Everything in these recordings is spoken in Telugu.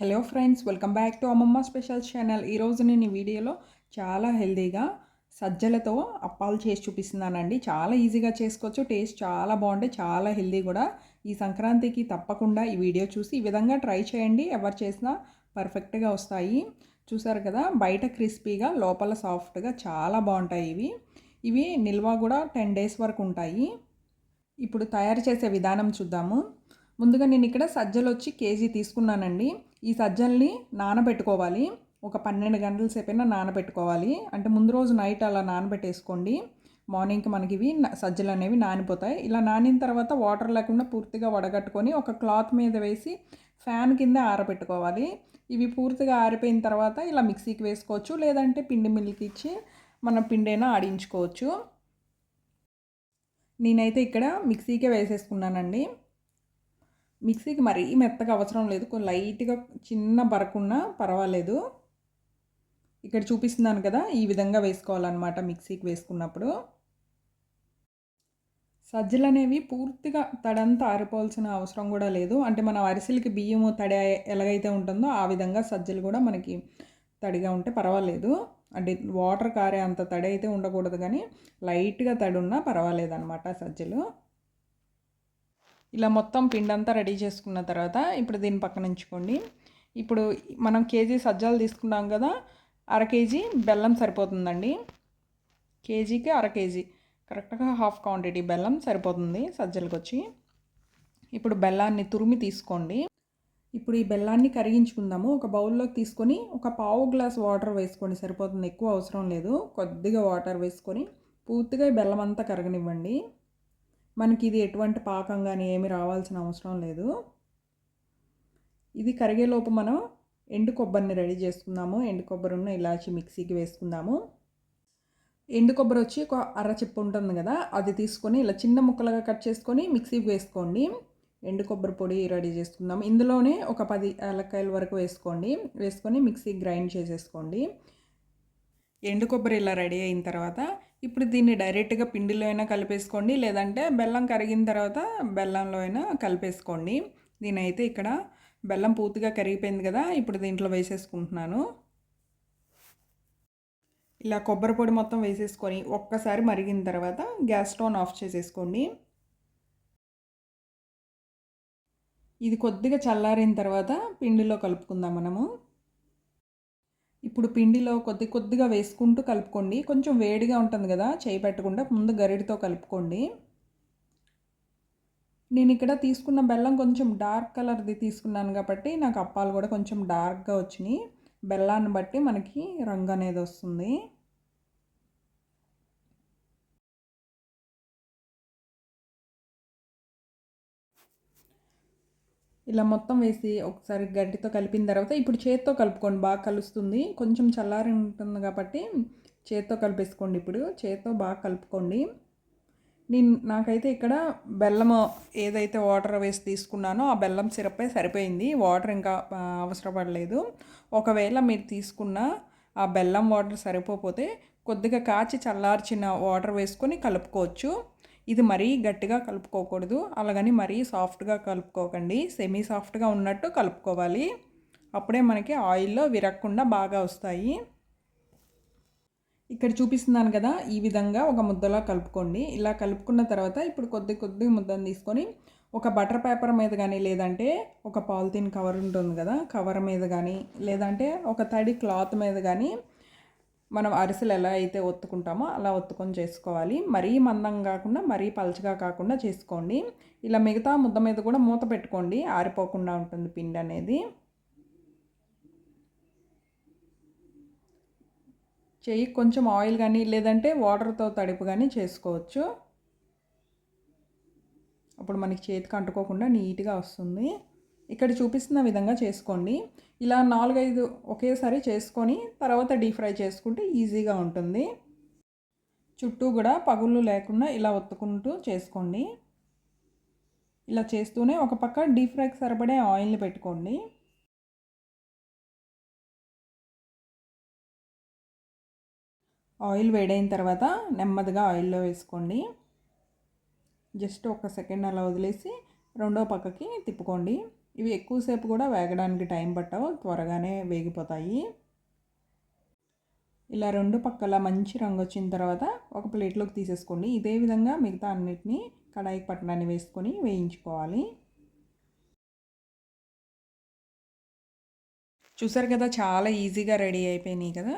Hello friends welcome back to అమ్మమ్మ స్పెషల్ ఛానల్ ఈరోజు నేను ఈ వీడియోలో చాలా హెల్దీగా సజ్జలతో అప్పాలు చేసి చూపిస్తున్నానండి. చాలా ఈజీగా చేసుకోవచ్చు టేస్ట్ చాలా బాగుంటాయి చాలా హెల్దీ కూడా. ఈ సంక్రాంతికి తప్పకుండా ఈ వీడియో చూసి ఈ విధంగా ట్రై చేయండి. ఎవరు చేసినా పర్ఫెక్ట్గా వస్తాయి. చూసారు కదా బయట క్రిస్పీగా లోపల సాఫ్ట్గా చాలా బాగుంటాయి ఇవి. ఇవి నిల్వ కూడా టెన్ డేస్ వరకు ఉంటాయి. ఇప్పుడు తయారు చేసే విధానం చూద్దాము. ముందుగా నేను ఇక్కడ సజ్జలు వచ్చి కేజీ తీసుకున్నానండి. ఈ సజ్జల్ని నానబెట్టుకోవాలి. ఒక పన్నెండు గంటల సేపైనా నానబెట్టుకోవాలి. అంటే ముందు రోజు నైట్ అలా నానబెట్టేసుకోండి. మార్నింగ్కి మనకి ఇవి సజ్జలు అనేవి నానిపోతాయి. ఇలా నానిన తర్వాత వాటర్ లేకుండా పూర్తిగా వడగట్టుకొని ఒక క్లాత్ మీద వేసి ఫ్యాన్ కింద ఆరబెట్టుకోవాలి. ఇవి పూర్తిగా ఆరిపోయిన తర్వాత ఇలా మిక్సీకి వేసుకోవచ్చు. లేదంటే పిండి మిల్క్ ఇచ్చి మనం పిండైనా ఆడించుకోవచ్చు. నేనైతే ఇక్కడ మిక్సీకే వేసేసుకున్నానండి. మిక్సీకి మరీ మెత్తగా అవసరం లేదు. కొంచెం లైట్గా చిన్న బరకున్నా పర్వాలేదు. ఇక్కడ చూపిస్తున్నాను కదా ఈ విధంగా వేసుకోవాలన్నమాట మిక్సీకి వేసుకున్నప్పుడు. సజ్జలు అనేవి పూర్తిగా తడంతా ఆరిపోవాల్సిన అవసరం కూడా లేదు. అంటే మన అరిసెలకి బియ్యము తడి ఎలాగైతే ఉంటుందో ఆ విధంగా సజ్జలు కూడా మనకి తడిగా ఉంటే పర్వాలేదు. అంటే వాటర్ కారే అంత తడి అయితే ఉండకూడదు కానీ లైట్గా తడి ఉన్నా పర్వాలేదు అనమాట సజ్జలు. ఇలా మొత్తం పిండి అంతా రెడీ చేసుకున్న తర్వాత ఇప్పుడు దీన్ని పక్కన ఉంచుకోండి. ఇప్పుడు మనం కేజీ సజ్జలు తీసుకున్నాం కదా అర కేజీ బెల్లం సరిపోతుందండి. కేజీకి అర కేజీ. కరెక్ట్గా హాఫ్ క్వాంటిటీ బెల్లం సరిపోతుంది సజ్జలకు వచ్చి ఇప్పుడు బెల్లాన్ని తురిమి తీసుకోండి. ఇప్పుడు ఈ బెల్లాన్ని కరిగించుకుందాము. ఒక బౌల్లోకి తీసుకొని ఒక పావు గ్లాస్ వాటర్ వేసుకోండి. సరిపోతుంది ఎక్కువ అవసరం లేదు. కొద్దిగా వాటర్ వేసుకొని పూర్తిగా ఈ బెల్లం అంతా కరగనివ్వండి. మనకి ఇది ఎటువంటి పాకం కానీ ఏమి రావాల్సిన అవసరం లేదు. ఇది కరిగేలోపు మనం ఎండు కొబ్బరిని రెడీ చేసుకుందాము. ఎండు కొబ్బరిని ఇలాచి మిక్సీకి వేసుకుందాము. ఎండు కొబ్బరి వచ్చి ఒక అర చెప్పు ఉంటుంది కదా అది తీసుకొని ఇలా చిన్న ముక్కలుగా కట్ చేసుకొని మిక్సీకి వేసుకోండి. ఎండు కొబ్బరి పొడి రెడీ చేసుకుందాం ఇందులోనే ఒక పది ఏలక్కాయల వరకు వేసుకోండి. వేసుకొని మిక్సీ గ్రైండ్ చేసేసుకోండి. ఎండు కొబ్బరి ఇలా రెడీ అయిన తర్వాత ఇప్పుడు దీన్ని డైరెక్ట్గా పిండిలో అయినా కలిపేసుకోండి లేదంటే బెల్లం కరిగిన తర్వాత బెల్లంలో అయినా కలిపేసుకోండి. దీనైతే ఇక్కడ బెల్లం పూర్తిగా కరిగిపోయింది కదా ఇప్పుడు దీంట్లో వేసేసుకుంటున్నాను. ఇలా కొబ్బరి పొడి మొత్తం వేసేసుకొని ఒక్కసారి మరిగిన తర్వాత గ్యాస్ స్టవ్ ఆఫ్ చేసేసుకోండి. ఇది కొద్దిగా చల్లారిన తర్వాత పిండిలో కలుపుకుందాం మనము. ఇప్పుడు పిండిలో కొద్ది కొద్దిగా వేసుకుంటూ కలుపుకోండి. కొంచెం వేడిగా ఉంటుంది కదా చేయి పెట్టకుండా ముందు గరిడితో కలుపుకోండి. నేను ఇక్కడ తీసుకున్న బెల్లం కొంచెం డార్క్ కలర్ది తీసుకున్నాను కాబట్టి నాకు అప్పాలు కూడా కొంచెం డార్క్గా వచ్చినాయి. బెల్లాన్ని బట్టి మనకి రంగు అనేది వస్తుంది. ఇలా మొత్తం వేసి ఒకసారి గడ్డితో కలిపిన తర్వాత ఇప్పుడు చేత్తో కలుపుకోండి బాగా కలుస్తుంది. కొంచెం చల్లారి ఉంటుంది కాబట్టి చేత్తో కలిపేసుకోండి ఇప్పుడు. చేత్తో బాగా కలుపుకోండి. నేను నాకైతే ఇక్కడ బెల్లం ఏదైతే వాటర్ వేసి తీసుకున్నానో ఆ బెల్లం సిరప్పే సరిపోయింది. వాటర్ ఇంకా అవసరపడలేదు. ఒకవేళ మీరు తీసుకున్న ఆ బెల్లం వాటర్ సరిపోతే కొద్దిగా కాచి చల్లార్చిన వాటర్ వేసుకొని కలుపుకోవచ్చు. ఇది మరీ గట్టిగా కలుపుకోకూడదు. అలాగని మరీ సాఫ్ట్గా కలుపుకోకండి. సెమీ సాఫ్ట్గా ఉన్నట్టు కలుపుకోవాలి. అప్పుడే మనకి ఆయిల్లో విరక్కుండా బాగా వస్తాయి. ఇక్కడ చూపిస్తున్నాను కదా ఈ విధంగా ఒక ముద్దలా కలుపుకోండి. ఇలా కలుపుకున్న తర్వాత ఇప్పుడు కొద్ది కొద్ది ముద్దను తీసుకొని ఒక బటర్ పేపర్ మీద కానీ లేదంటే ఒక పాలిథిన్ కవర్ ఉంటుంది కదా కవర్ మీద కానీ లేదంటే ఒక తడి క్లాత్ మీద కానీ మనం అరిసెలు ఎలా అయితే ఒత్తుకుంటామో అలా ఒత్తుకొని చేసుకోవాలి. మరీ మందం కాకుండా మరీ పలచగా కాకుండా చేసుకోండి. ఇలా మిగతా ముద్ద మీద కూడా మూత పెట్టుకోండి. ఆరిపోకుండా ఉంటుంది పిండి అనేది. చెయ్యి కొంచెం ఆయిల్ కానీ లేదంటే వాటర్తో తడుపు కానీ చేసుకోవచ్చు. అప్పుడు మనకి చేతికి అంటుకోకుండా నీట్గా వస్తుంది. ఇక్కడ చూపిస్తున్న విధంగా చేసుకోండి. ఇలా నాలుగైదు ఒకేసారి చేసుకొని తర్వాత డీప్ ఫ్రై చేసుకుంటే ఈజీగా ఉంటుంది. చుట్టూ కూడా పగుళ్ళు లేకుండా ఇలా ఒత్తుకుంటూ చేసుకోండి. ఇలా చేస్తూనే ఒక పక్క డీప్ ఫ్రైకి సరిపడే ఆయిల్ని పెట్టుకోండి. ఆయిల్ వేడైన తర్వాత నెమ్మదిగా ఆయిల్లో వేసుకోండి. జస్ట్ ఒక సెకండ్ అలా వదిలేసి రెండో పక్కకి తిప్పుకోండి. ఇవి ఎక్కువసేపు కూడా వేగడానికి టైం పట్టవు త్వరగానే వేగిపోతాయి. ఇలా రెండు పక్కల మంచి రంగు వచ్చిన తర్వాత ఒక ప్లేట్లోకి తీసేసుకోండి. ఇదే విధంగా మిగతా అన్నిటినీ కడాయికి పట్టణాన్ని వేసుకొని వేయించుకోవాలి. చూసారు కదా చాలా ఈజీగా రెడీ అయిపోయినాయి కదా.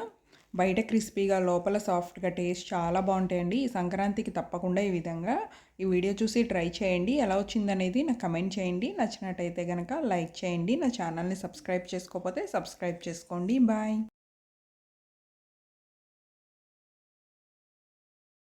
బయట క్రిస్పీగా లోపల సాఫ్ట్గా టేస్ట్ చాలా బాగుంటాయండి. ఈ సంక్రాంతికి తప్పకుండా ఈ విధంగా ఈ వీడియో చూసి ట్రై చేయండి. ఎలా వచ్చిందనేది నాకు కమెంట్ చేయండి. నచ్చినట్టయితే కనుక లైక్ చేయండి. నా ఛానల్ని సబ్స్క్రైబ్ చేసుకోకపోతే సబ్స్క్రైబ్ చేసుకోండి. బాయ్.